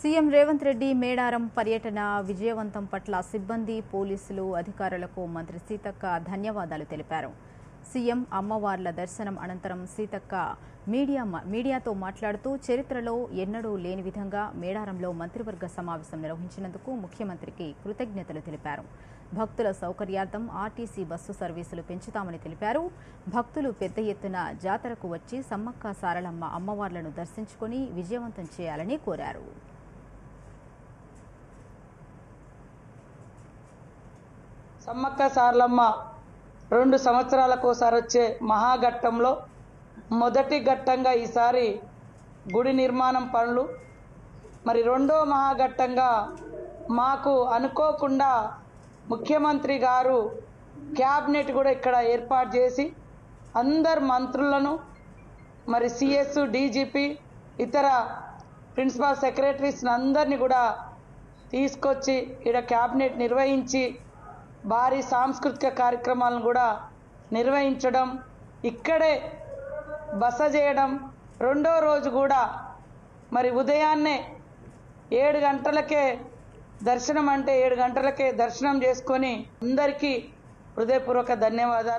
CM Revanth Reddy Medaram పర్యటన విజయవంతం పట్ల సిబ్బంది పోలీసులు అధికారులకు మంత్రి సీతక్క ధన్యవాదాలు తెలిపారు. సీఎం అమ్మవార్ల దర్శనం అనంతరం సీతక్క మీడియా మీడియాతో మాట్లాడుతూ చరిత్రలో ఎన్నడూ లేని విధంగా మేడారంలో మంత్రివర్గ సమావేశం నిర్వహించినందుకు ముఖ్యమంత్రికి కృతజ్ఞతలు తెలిపారు. భక్తుల సౌకర్యార్థం ఆర్టీసీ బస్సు సర్వీసులు పెంచుతామని తెలిపారు. భక్తులు పెద్ద ఎత్తున జాతరకు వచ్చి సమ్మక్క సారలమ్మ అమ్మవార్లను దర్శించుకుని విజయవంతం చేయాలని కోరారు. సమ్మక్క సార్లమ్మ రెండు సంవత్సరాలకోసారి వచ్చే మహాఘట్టంలో మొదటి ఘట్టంగా ఈసారి గుడి నిర్మాణం పనులు. మరి రెండో మహాఘట్టంగా మాకు అనుకోకుండా ముఖ్యమంత్రి గారు క్యాబినెట్ కూడా ఇక్కడ ఏర్పాటు చేసి అందరు మంత్రులను మరి సిఎస్ డీజీపీ ఇతర ప్రిన్సిపల్ సెక్రటరీస్ అందరినీ కూడా తీసుకొచ్చి ఇక్కడ క్యాబినెట్ నిర్వహించి భారీ సాంస్కృతిక కార్యక్రమాలను కూడా నిర్వహించడం ఇక్కడే బస చేయడం. రెండో రోజు కూడా మరి ఉదయాన్నే ఏడు గంటలకే దర్శనం అంటే ఏడు గంటలకే దర్శనం చేసుకొని అందరికీ హృదయపూర్వక ధన్యవాదాలు.